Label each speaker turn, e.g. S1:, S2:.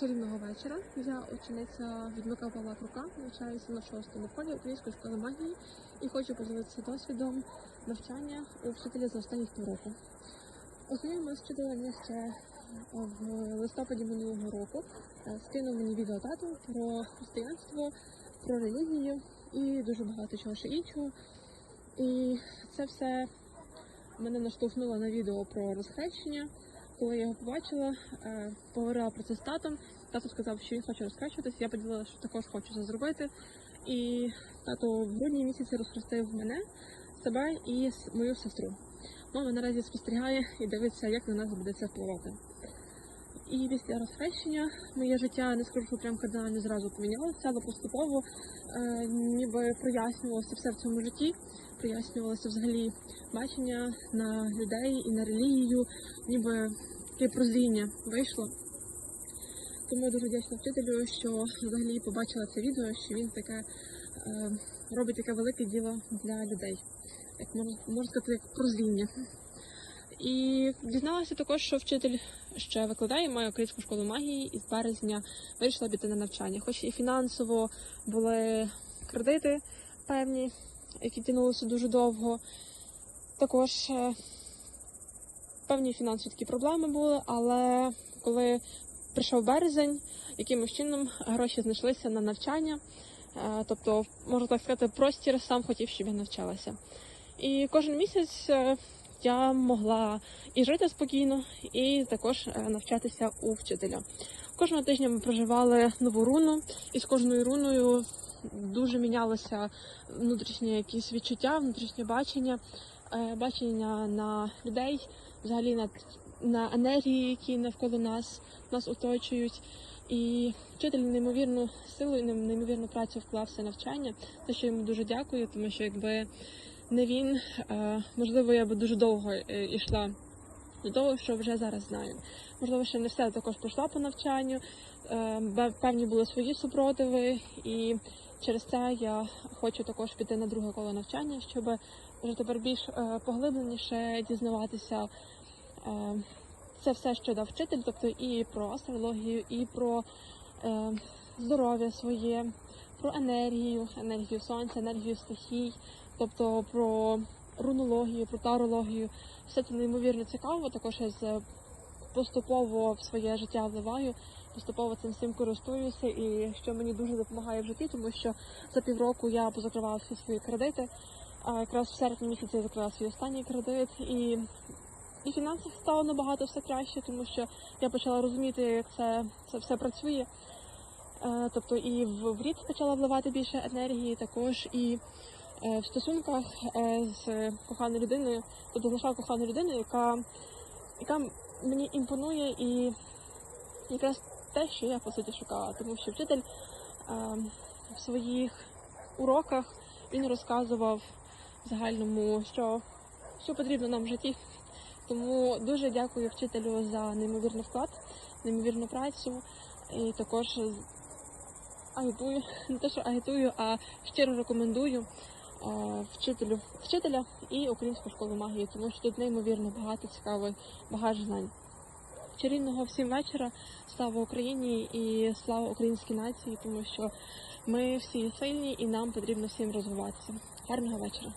S1: чарівного вечора. Я учениця відмика Павла Крука, навчаюся на шостому колі Української школи магії і хочу поділитися досвідом навчання у вчителя за останні півроку. Ознайомилася з вчителем ще в листопаді минулого року. Е, Скинув мені відео тату про християнство, про релігію і дуже багато чого ще іншого. І це все мене наштовхнуло на відео про розхрещення. Коли я його побачила, е, поговорила про це з татом. Тато сказав, що я хочу розкрачуватися. Я поділила, що також хочу це зробити. І тато в грудні місяці розхрестив мене, себе і мою сестру. Мама наразі спостерігає і дивиться, як на нас буде це впливати. І після розхрещення моє життя не скажу, що прям кардинально зразу помінялося, але поступово е, ніби прояснювалося все в цьому житті, прояснювалося взагалі бачення на людей і на релігію, ніби таке прозріння вийшло. Тому я дуже вдячна вчителю, що взагалі побачила це відео, що він таке е, робить таке велике діло для людей, як можна, можна сказати, як прозріння. І дізналася також, що вчитель ще викладає, має українську школу магії і з березня вирішила піти на навчання. Хоч і фінансово були кредити певні, які тягнулися дуже довго. Також е, певні фінансові такі проблеми були, але коли прийшов березень, якимось чином гроші знайшлися на навчання. Е, Тобто, можна так сказати, простір сам хотів, щоб я навчалася. І кожен місяць е, я могла і жити спокійно, і також е, навчатися у вчителя. Кожного тижня ми проживали нову руну, і з кожною руною дуже мінялося внутрішнє якісь відчуття, внутрішнє бачення, е, бачення на людей, взагалі на, на енергії, які навколо нас, нас оточують. І вчитель неймовірну силу і неймовірну працю вклав в це навчання. За що йому дуже дякую, тому що якби не він, е, можливо, я би дуже довго е, йшла до того, що вже зараз знаю. Можливо, ще не все також пройшла по навчанню. е, Певні були свої супротиви, і через це я хочу також піти на друге коло навчання, щоб вже тепер більш поглибленіше дізнаватися. Це все, що дав вчитель, тобто і про астрологію, і про здоров'я своє, про енергію, енергію сонця, енергію стихій, тобто про рунологію, про тарологію. Все це неймовірно цікаво. Також я поступово в своє життя вливаю, поступово цим всім користуюся, і що мені дуже допомагає в житті, тому що за півроку я позакривала всі свої кредити. А якраз в серпні місяці я закрила свій останній кредит і. І фінансах стало набагато все краще, тому що я почала розуміти, як це, це все працює. Е, тобто і в, рід почала вливати більше енергії, також і в стосунках е, з коханою людиною, тобто знайшла кохану людину, яка, яка мені імпонує і якраз те, що я по суті шукала. Тому що вчитель е, в своїх уроках він розказував в загальному, що, що потрібно нам в житті. Тому дуже дякую вчителю за неймовірний вклад, неймовірну працю і також агітую, не те, що агітую, а щиро рекомендую е, вчителю вчителя і українську школу магії, тому що тут неймовірно багато цікавих багаж знань. Чарівного всім вечора, слава Україні і слава українській нації, тому що ми всі сильні і нам потрібно всім розвиватися. Гарного вечора.